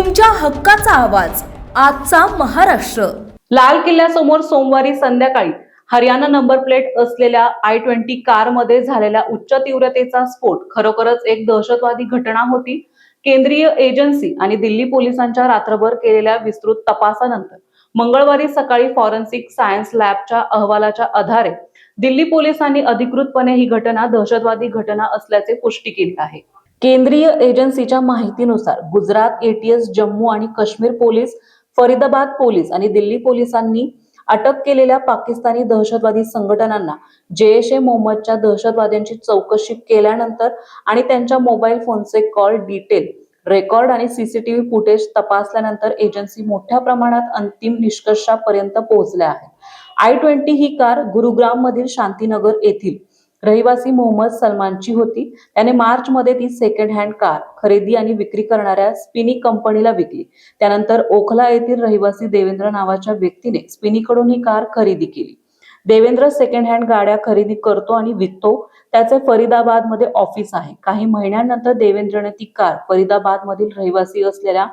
तुमच्या हक्काचा आवाज. आजचा महाराष्ट्र. लाल किल्ल्यासमोर सोमवारी संध्याकाळी हरियाणा नंबर प्लेट असलेल्या आय ट्वेंटी कारमध्ये झालेला उच्च तीव्रतेचा स्फोट. खरोखरच एक दहशतवादी घटना होती. केंद्रीय एजन्सी आणि दिल्ली पोलिसांच्या रात्रभर केलेल्या विस्तृत तपासानंतर मंगळवारी सकाळी फॉरेन्सिक सायन्स लॅबच्या अहवालाच्या आधारे दिल्ली पोलिसांनी अधिकृतपणे ही घटना दहशतवादी घटना असल्याचे पुष्टी केली आहे. केंद्रीय एजन्सीच्या माहितीनुसार गुजरात एटीएस जम्मू आणि काश्मीर पोलीस फरीदाबाद पोलीस आणि दिल्ली पोलिसांनी अटक केलेल्या पाकिस्तानी दहशतवादी संघटनांना जैश ए मोहम्मदच्या दहशतवाद्यांची चौकशी केल्यानंतर आणि त्यांच्या मोबाईल फोनचे कॉल डिटेल रेकॉर्ड आणि सीसीटीव्ही फुटेज तपासल्यानंतर एजन्सी मोठ्या प्रमाणात अंतिम निष्कर्षापर्यंत पोहोचल्या आहे आय ट्वेंटी ही कार गुरुग्राम मधील शांतीनगर येथील रहिवासी मोहम्मद सलमानची होती. त्याने मार्च मध्ये ती सेकंड हँड कार खरेदी आणि विक्री करणाऱ्या स्पिनी कंपनीला विकली. त्यानंतर ओखला येथील रहिवासी देवेंद्र नावाच्या व्यक्तीने स्पिनीकडून ही कार खरेदी केली. देवेंद्र सेकंड हँड गाड्या खरेदी करतो आणि विकतो. त्याचे फरीदाबादमध्ये ऑफिस आहे. काही महिन्यानंतर देवेंद्रने ती कार फरीदाबाद मधील रहिवासी असलेल्या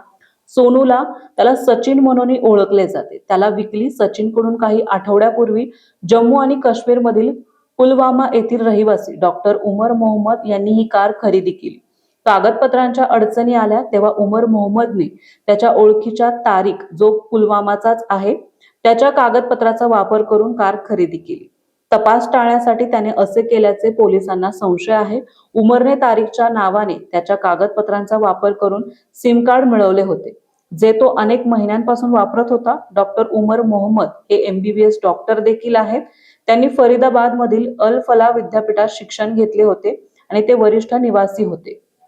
सोनूला त्याला सचिन म्हणून ओळखले जाते. त्याला विकली. सचिनकडून काही आठवड्यापूर्वी जम्मू आणि काश्मीर मधील पुलवामा येथील रहिवासी डॉक्टर उमर मोहम्मद यांनी ही कार खरेदी केली. कागदपत्रांच्या अडचणी आल्या तेव्हा उमर मोहम्मदने त्याच्या ओळखीच्या तारीख जो पुलवामाचाच आहे त्याच्या कागदपत्राचा वापर करून कार खरेदी केली. तपास टाळण्यासाठी त्याने असे केल्याचे पोलिसांना संशय आहे. उमरने तारीखच्या नावाने त्याच्या कागदपत्रांचा वापर करून सिम कार्ड मिळवले होते जे तो अनेक महिन्यांपासून वापरत होता. डॉक्टर उमर मोहम्मद हे एमबीबीएस डॉक्टर देखील आहेत. त्यांनी फरीदाबादमधील अल फला विद्यापीठात शिक्षण घेतले होते आणि ते वरिष्ठ निवासी होते.